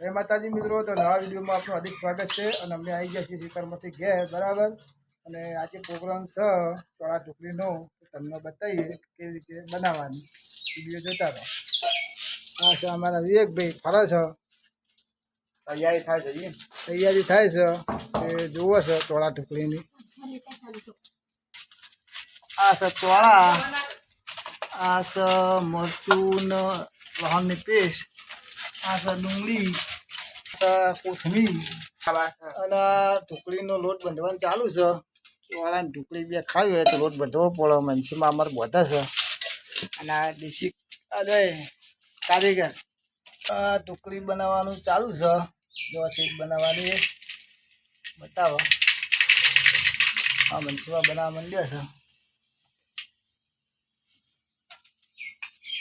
જય માતાજી મિત્રો તો નવા વિડીયોમાં આપનું હાર્દિક સ્વાગત છે અને અમે આવી ગયા છીએ શિખરમાંથી ઘેર બરાબર? અને આજે પ્રોગ્રામ છે ચોળા ટુકડીનો તમને બતાવીએ કેવી રીતે બનાવવાની. વીડિયો જોતા રહો. આ છે અમારા વિવેકભાઈ ફરે છે. તૈયારી થાય છે તૈયારી થાય છે. એ જુઓ છે ચોળા ટુકડીની આ છે ચોળા આ છે મરચું ને લસણની પેસ્ટ આ છે ડુંગળી કોથમીર અને ઢોકળીનો લોટ બાંધવાનું ચાલુ છે. ચોળાની ઢોકળી બે ખાવી હોય તો લોટ બાંધવો પડે. મનસીમાં અમારે બધા છે. અને આ દેશી, અરે, કારીગર. આ ઢોકળી બનાવવાનું ચાલુ છે. જો ચીજ બનાવવાની. બતાવો. આ મનસીમાં બનાવવા માંડ્યા છે.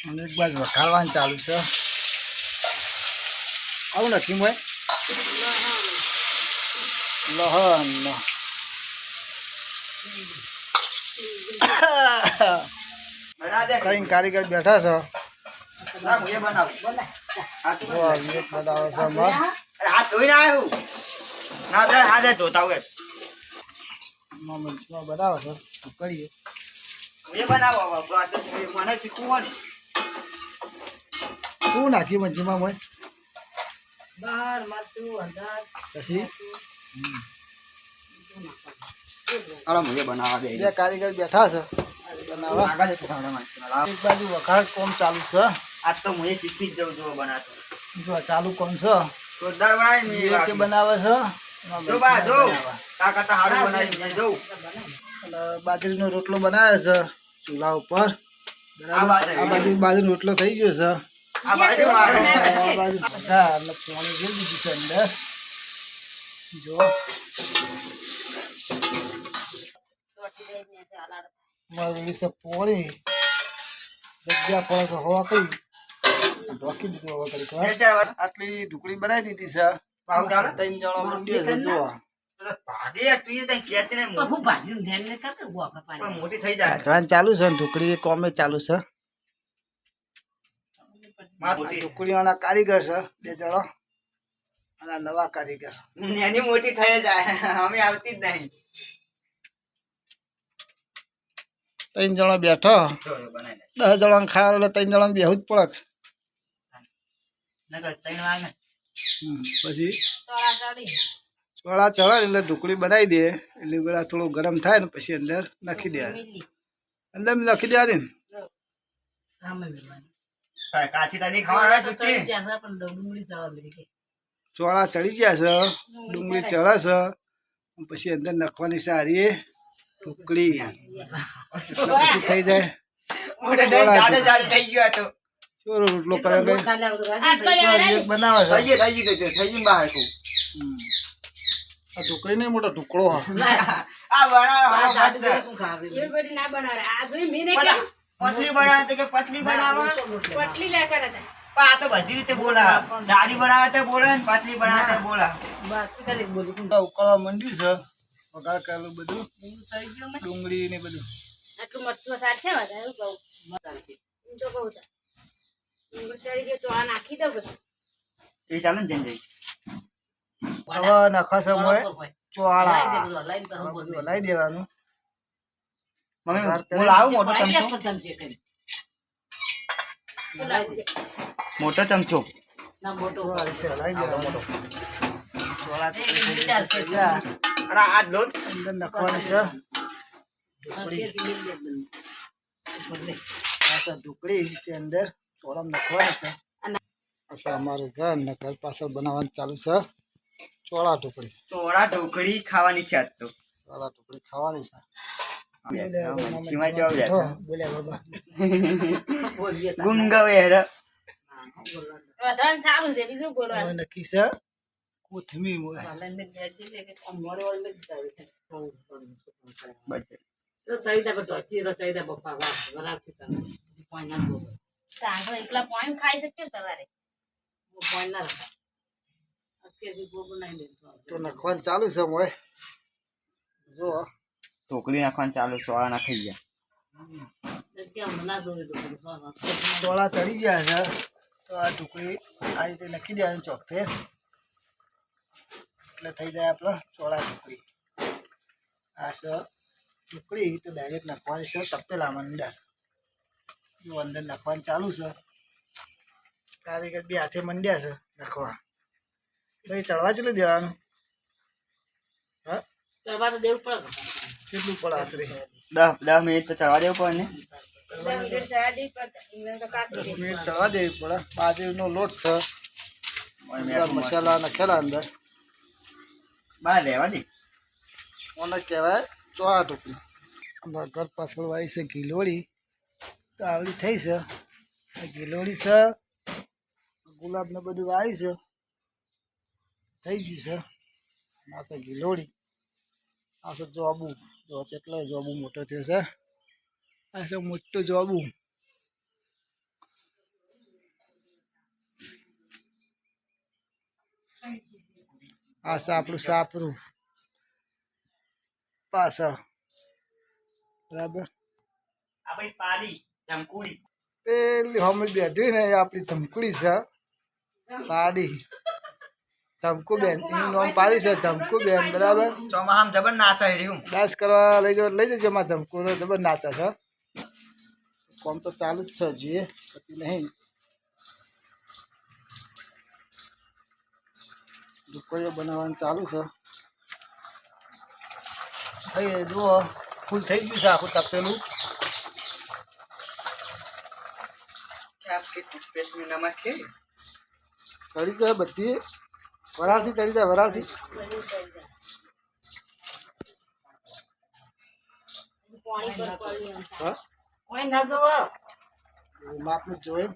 અને એક બાજુ વખાડવાનું ચાલુ છે. આવું નથી મોય લહન. કઈ કારીગર બેઠા છો? બનાવે. છે કરીએ. એ બનાવો. મને શીખવું શું નાખ્યું મંચીમાં મોય? પછી? હાલો મને બનાવવા દે બે કારીગર બેઠા છે. એક બાજુ વઘાર કોમ ચાલુ છે. આજ તો હું શીખી જ જઉં છું બનાવતો. જો ચાલુ કોમ છે. જોરદાર બનાવી વિવેકે બનાવે છે? જો બા જો. બનાવે. તા કરતા બનાવી મેં જોઉં અને બાજરીનો રોટલો બનાવે છે. ચૂલા ઉપર. આ બરાબર આ બાજુ બાજુનો રોટલો થઈ ગયો છે. પાણી જોઈ દીધું છે અંદર. જો મારું વિશે પોળી જગ્યા પડે તો હવા કરી ઢોકી દીધું હવે કરી. આટલી ઢુકડી બનાવી દીધી છે? ત્રણ જણા મોટી છે જો ભાગે યાર, તું એ તઈ મોટી- થઈ જાય. જવાન ચાલુ છે ઢુકડી કોમે ચાલુ છે. ઢુકડીઓના કારીગર છે બે જણા. અને નવા કારીગર. એની મોટી થઈ જાય અમે આવતી જ નહીં. ત્રણ જણા બેઠો. દસ જણા ખાવા એટલે ત્રણ જણા બેહું જ પડે. નકર ત્રણ વાર ને. હમ, પછી? ચોળા ચડે. એટલે ઢોકળી બનાવી દે. એટલે પેલા થોડું ગરમ થાય ને પછી અંદર નાખી દે. અંદર નાખી દે ને કાચી તારી ખાવાના હોય ચોળા ચડી ગયા છે ડુંગળી ચડે છે. પછી અંદર નાખવાની સારી ઢોકળી. પછી થઈ જાય. ઢુકડી નહીં મોટો ટુકડો બનાવો, પતલી બનાવે તો કે પતલી બનાવો? પણ આ તો બધી રીતે બોલા. દાઢી બનાવે તો બોલે ને પતલી બનાવે તો બોલા. ઉકળવા માંડ્યું છે. વઘાર કરેલું બધું. ડુંગળી ને બધું. આટલું મરચું સાર છે વધારે હું કહું. હું તો કહું ડુંગળી ચડી ગઈ તો આ નાખી દઉં બધું. એ ચાલે ને જઈ હવે નાખવા સમય ચોળા. આ દેવાનું. મમ્મી હું લાવું મોટો ચમચો. મોટો ચમચો. અમારું ઘર ને પાછળ બનાવવાનું ચાલુ છે. ચોળા ઢોકળી. ચોળા ઢોકળી ખાવાની છે આજ તો. ચોળા ઢોકળી ખાવાની છે. મચ્છીમાં જવાબ દે. બોલ્યા બાબા ગુંગવે હેર વધારે સારું છે બીજું હવે બોલવાનું નક્કી છે કોથમીર મોય. સાંભળો એકલા પોઈન્ટ ખાઈ શકશે ને તમારે તો નાખવાનું ચાલુ છે મોય જો ઢોકળી નાખવાનું ચાલુ ચોળા નાખી ગયા ચોળા ચડી ગયા છે. તો આ ઢોકળી આ રીતે લખી દેવાની ચોખે એટલે થઈ જાય આપણો ચોળા ઢોકળી. આ સર ઢોકળી તો ડાયરેક્ટ નાખવાની છે તપેલામાં અંદર જો અંદર નાખવાનું ચાલુ છે. કારીગર બે હાથે મંડ્યા છે નાખવા. ભાઈ ચડવા ચેટલું દેવાનું. હા? ચડવા તો દેવું પડે. કેટલું પડે આશરે? દસ દસ મિનિટ તો ચડવા દેવું પડે ને. દસ મિનિટ ચડવા દેવી પડે. બાજરીનો લોટ છે. મસાલા નાખેલા અંદર. બહાર રહેવા દે. ઓને કહેવાય? ચોળા ઢોકળી અમારા ઘર પાછળ વાવી છે ગિલોળી. તો આવડી થઈ છે. ગિલોળી છે. ગુલાબ ને બધું વાવ્યું છે. થઈ ગયું છે. માસા ગીલોડી આ છે જોબુ જો કેટલો જોબુ મોટો થયો છે. આ છે મોટો જોબુ આ છે આપણું સાપરું. પાછળ. બરાબર? આપણી પાડી ચમકુડી પેલી હમણાં બેઠી ને આપણી ચમકુડી છે. પાડી. ચમકુબેન એનું નામ પાડી છે ચમકુબેન બરાબર? ચોમાહામ જબર નાચા રહ્યું ડાન્સ કરવા લઈ જાવ લઈ જજો માં ચમકુ જબર નાચા છે કોમ તો ચાલુ જ છે હજી પતિ નહીં. દુકોરીઓ બનાવવાનું ચાલુ છે. થઈ જુઓ ફૂલ થઈ ગયું છે આખું તપેલું. આપકી ટૂથપેસ્ટ મેં નમક છે સડી જાય બધી. વરાળથી ચડી જાય વરાળથી. માપનું જોઈ.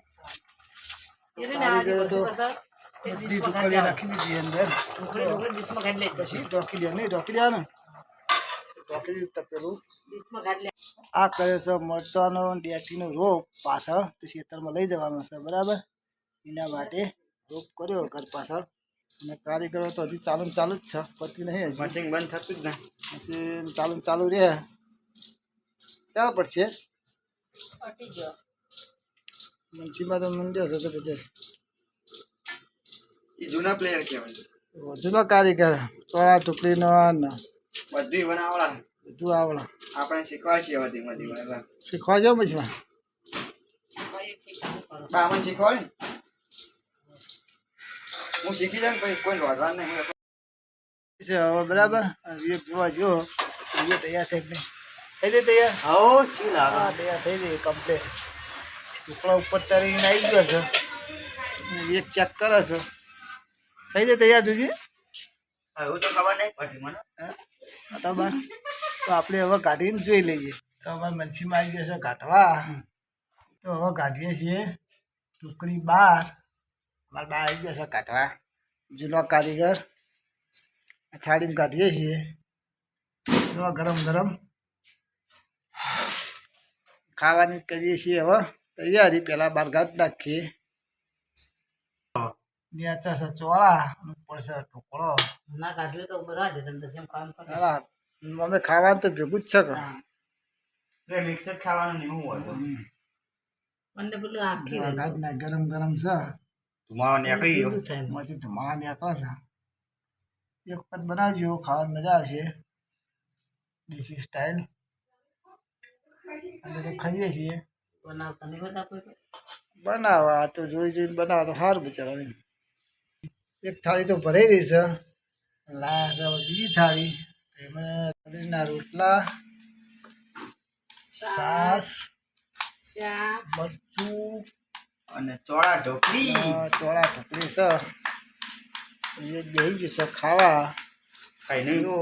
બધી ઢોકળીઓ નાખી દીધી અંદર. પછી ઢોકી દે નહીં ઢોકી દે ને. ઢોકી તપેલું. આ કરે છે મરચાંનો ડેટીનો રોપ પાછળ. તે ખેતરમાં લઈ જવાનો છે બરાબર? એના માટે રોપ કર્યો ઘર પાછળ. અને કારીગરો તો હજી ચાલુ ચાલુ જ છે પતી નહીં હજી. મશીન બંધ થતું જ ના. મશીન ચાલુ ચાલુ રહે. ચાલો પડશે મનસીમાં તો મંડ્યો છે તો પછી. જૂના પ્લેયર કહેવાય જૂનો કારીગર. ટોળા ટુકડીનો બધું બનાવડા બધું આવડા. આપણે શીખવા છીએ બધી બધી શીખવા જાવ પછી. બામણ શીખવાડે? હું શીખી જાય ને પછી કોઈ રોજવા નહીં હવે બરાબર? વિવેક જોવા જો. તૈયાર થઈ ગઈ. થઈ દે તૈયાર? હો ચી હા તૈયાર થઈ ગઈ કમ્પ્લેટ ટુકડા ઉપર તરીને આવી ગયો છે. વિવેક ચેક કરે છે. થઈ દે તૈયાર જોજી એવું તો ખબર નહીં પડી મને. હા? બાર તો આપણે હવે કાઢીને જોઈ લઈએ. તો અમારે મનસીમાં આવી ગયો છે કાઢવા તો હવે કાઢીએ છીએ. ટુકડી બાર. અમારા બા આવી ગયા છે કાઢવા. જૂનો કારીગર. થાળીમાં કાઢીએ છીએ. જો ગરમ ગરમ. ખાવાની કરીએ છીએ હવે. તૈયારી પહેલાં બહાર ગાંઠ નાખીએ. નેચા છે ચોળા ઉપર ઢોકળો. ના કાઢ્યું તો બરાબર છે તમે જેમ કામ કરો હાલા અમે ખાવાનું તો ભેગું જ છે કે. મિક્સર ખાવાનું નહીં હું હોય મને પેલું આખી ગરમ ગરમ છે. તમારો નીકળી ગયો એમાંથી ધુમાડા નીકળે છે એક વખત બનાવજો ખાવાની મજા આવશે. દેશી સ્ટાઇલ અમે તો ખાઈએ છીએ. બનાવવા આ તો જોઈ જોઈને બનાવવા તો સારું બિચારાને એક થાળી તો ભરાઈ રહી છે. લાયા છે હવે બીજી થાળી. એમાં પનીરના રોટલા સાસ શાક. મરચું અને ચોળા ઢોકળી. ચોળા ઢોકળી છે. એ બેસી જશે ખાવા. કઈ નહીં જુઓ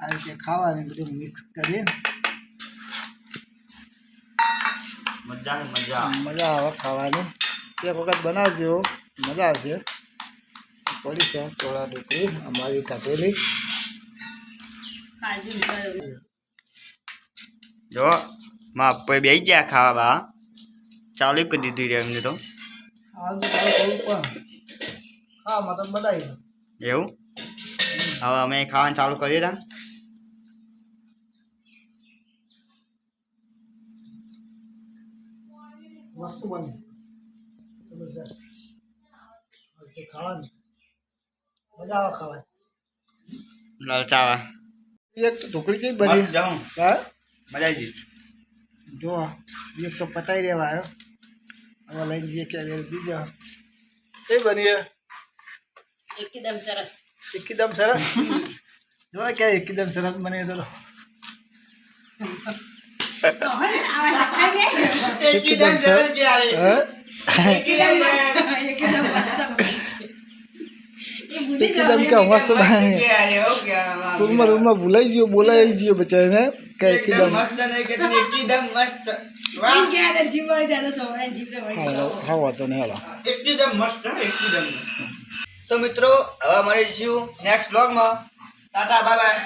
આ રીતે ખાવાની બધું મિક્સ કરીને. મજા ને મજા. મજા આવે ખાવાની. એક વખત બનાવજો મજા આવશે. પડી છે ચોળા ઢોકળી અમારી કાપેલી જો માં બેસી ગયા ખાવા બા. ચાલુ કરી દીધી રહ્યા એમને તો? એવું? હવે અમે ખાવાનું ચાલુ કરીએ તા મસ્ત બની. ખાવાનું. મજા આવે ખાવાની. લલચાવા એક તો ઢોકળી છે બની જાઉં. હા? મજા આવી જઈશ જો એક તો પતાઈ રહેવા આવ્યો. હવે લઈને જઈએ કે બીજા. કઈ બનીએ? એકદમ સરસ. એકદમ સરસ? જો કે એકદમ સરસ બની તો એકદમ સરસ? એકદમ કે મસ્ત. બની રૂમમાં રૂમમાં ભૂલાઈ ગયો બોલાઈ ગયો બચારાને. કે એકદમ હા વાંધો નહીં હાલો. તો મિત્રો હવે મળીશું નેક્સ્ટ બ્લોગમાં ટાટા બાય બાય